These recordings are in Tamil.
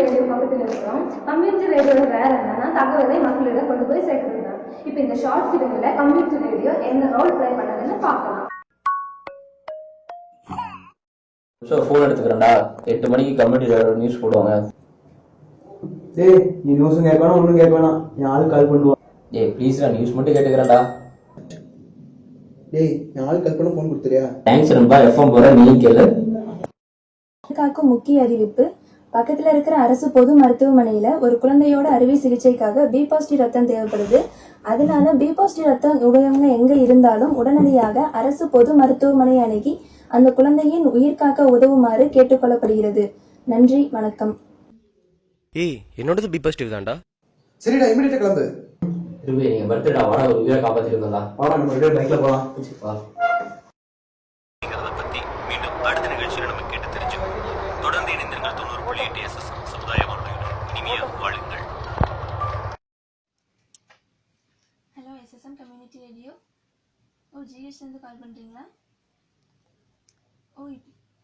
ரேடியோ பக்கத்தில் இருக்கிறோம். கம்யூனிட்டி ரேடியோட வேலை என்னன்னா தகவலை மக்களிடம் கொண்டு போய் சேர்க்கிறது தான். இப்போ இந்த ஷார்ட் ஃபிலிமில் கம்யூனிட்டி ரேடியோ என்ன ரோல் ப்ளே பண்ணதுன்னு பார்க்கலாம். ஸோ ஃபோன் எடுத்துக்கிறேன்டா. எட்டு மணிக்கு கம்யூனிட்டி நியூஸ் போடுவாங்க. டேய் நீ நியூஸும் கேட்க வேணாம் ஒன்றும் கேட்க வேணாம் என் ஆளு கால் பண்ணுவா. ஏய் ப்ளீஸ்டா நியூஸ் மட்டும் கேட்டுக்கிறேன்டா. டேய் என் ஆளு கால் பண்ண ஃபோன் கொடுத்துறியா தேங்க்ஸ் நண்பா எஃப்எம் போகிறேன் நீ கேளு. முக்கிய அறிவிப்பு பக்கத்துல இருக்கிற அரசு பொது மருத்துவமனையில ஒரு குழந்தையோட அறுவை சிகிச்சைக்காக பி பாசிட்டிவ் ரத்தம் தேவைப்படுது. அதனால பி பாசிட்டிவ் ரத்தம் உபயோகங்க எங்க இருந்தாலும் உடனடியாக அரசு பொது மருத்துவமனை அணுகி அந்த குழந்தையின் உயிர் காக்க உதவுமாறு கேட்டுக்கொள்ளப்படுகிறது. நன்றி வணக்கம். ஏய் என்னோடது பி பாசிட்டிவ் தான்டா. சரிடா இமீடியட்டா கிளம்பு. திரும்பி நீங்கள் பர்த்டேடா வாடா ஒரு உயிரை காப்பாற்றிருந்தா வாடா நம்ம ரெண்டு பைக்ல போலாம். வா. தொடர்ந்து தொண்ணூறு புள்ளி எட்டு எஸ் எஸ் சமுதாய வானொலியுடன் இனிமைய வாழுங்கள் ஹலோ எஸ்எஸ்எம் கம்யூனிட்டி ரேடியோ ஓ ஜிஹெச்லேருந்து கால் பண்ணுறீங்களா ஓ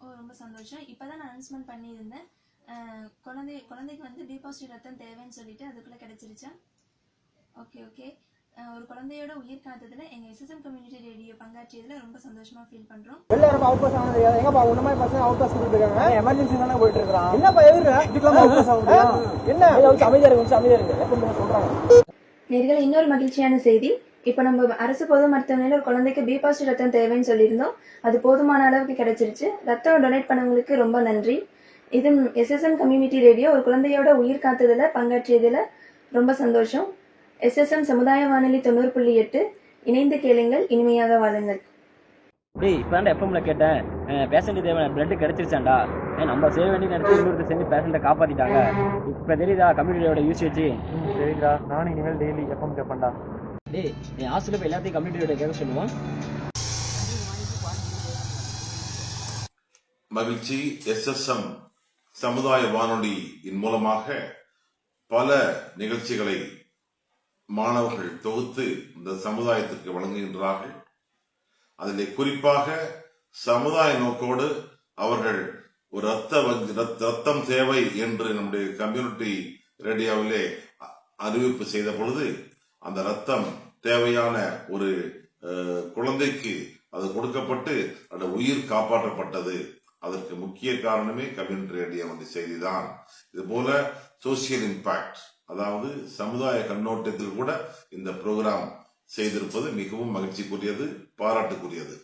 ஓ ரொம்ப சந்தோஷம் இப்போ தான் நான் அனௌன்ஸ்மெண்ட் பண்ணியிருந்தேன் குழந்தை குழந்தைக்கு வந்து பி பாசிட்டிவ் ரத்தம் தேவைன்னு சொல்லிட்டு அதுக்குள்ளே கிடச்சிருச்சா ஓகே ஓகே ஒரு குழந்தையோட உயிர் காத்ததுல எங்கள் எஸ்எஸ்எம் கம்யூனிட்டி ரேடியோ பங்காற்றியதில் ரொம்ப சந்தோஷமாக ஃபீல் பண்ணுறோம் வெளில யாரும் அவுட் பாஸ் ஆனது தெரியாது எங்கப்பா உன்ன மாதிரி பசங்க அவுட் பாஸ் இருக்காங்க எமர்ஜென்சி தானே போயிட்டு இருக்கான் என்னப்பா எதிர இதுக்கெல்லாம் அவுட் பாஸ் ஆக முடியும் என்ன? அமைதியா இருக்கு அமைதியா இருக்கு சொல்றாங்க. நேர்களை இன்னொரு மகிழ்ச்சியான செய்தி. இப்போ நம்ம அரசு பொது மருத்துவமனையில் ஒரு குழந்தைக்கு பி பாசிட்டிவ் ரத்தம் தேவைன்னு சொல்லியிருந்தோம். அது போதுமான அளவுக்கு கிடைச்சிருச்சு. ரத்தம் டொனேட் பண்ணவங்களுக்கு ரொம்ப நன்றி. இது எஸ்எஸ்எம் கம்யூனிட்டி ரேடியோ ஒரு குழந்தையோட உயிர் காத்ததுல பங்காற்றியதுல ரொம்ப சந்தோஷம். எஸ்எஸ்எம் சமுதாய வானொலி தொண்ணூறு புள்ளி எட்டு. இணைந்து கேளுங்கள் இனிமையாக வாழுங்கள். டேய் இப்போ தான் எஃப்எம்ல கேட்டேன். பேஷண்ட் தேவையான பிளட் கிடைச்சிருச்சாண்டா ஏன் நம்ம செய்ய வேண்டிய நேரத்தில் இன்னொருத்தர் செஞ்சு பேஷண்ட்டை காப்பாத்திட்டாங்க. இப்போ தெரியுதா கம்யூனிட்டியோட யூசேஜ் சரிடா நானும் இனிமேல் டெய்லி எப்பவும் கேட்பேன்டா டேய் நீ ஹாஸ்டலில் போய் எல்லாத்தையும் கம்யூனிட்டியோட கேட்க சொல்லுவான் மகிழ்ச்சி எஸ்எஸ்எம் சமுதாய வானொலியின் மூலமாக பல நிகழ்ச்சிகளை மாணவர்கள் தொகுத்து இந்த சமுதாயத்திற்கு வழங்குகின்றார்கள். அதிலே குறிப்பாக சமுதாய நோக்கோடு அவர்கள் ஒரு ரத்த வங்கி- ரத்தம் தேவை என்று நம்முடைய கம்யூனிட்டி ரேடியோவிலே அ- அறிவிப்பு செய்த பொழுது அந்த ரத்தம் தேவையான ஒரு குழந்தைக்கு அது கொடுக்கப்பட்டு அந்த உயிர் காப்பாற்றப்பட்டது. அதற்கு முக்கிய காரணமே கம்யூனிட்டி ரேடியோ வந்து செய்திதான். இது போல சோசியல் இம்பாக்ட். அதாவது சமுதாய கண்ணோட்டத்தில் கூட இந்த ப்ரோக்ராம் செய்திருப்பது மிகவும் மகிழ்ச்சிக்குரியது பாராட்டுக்குரியது.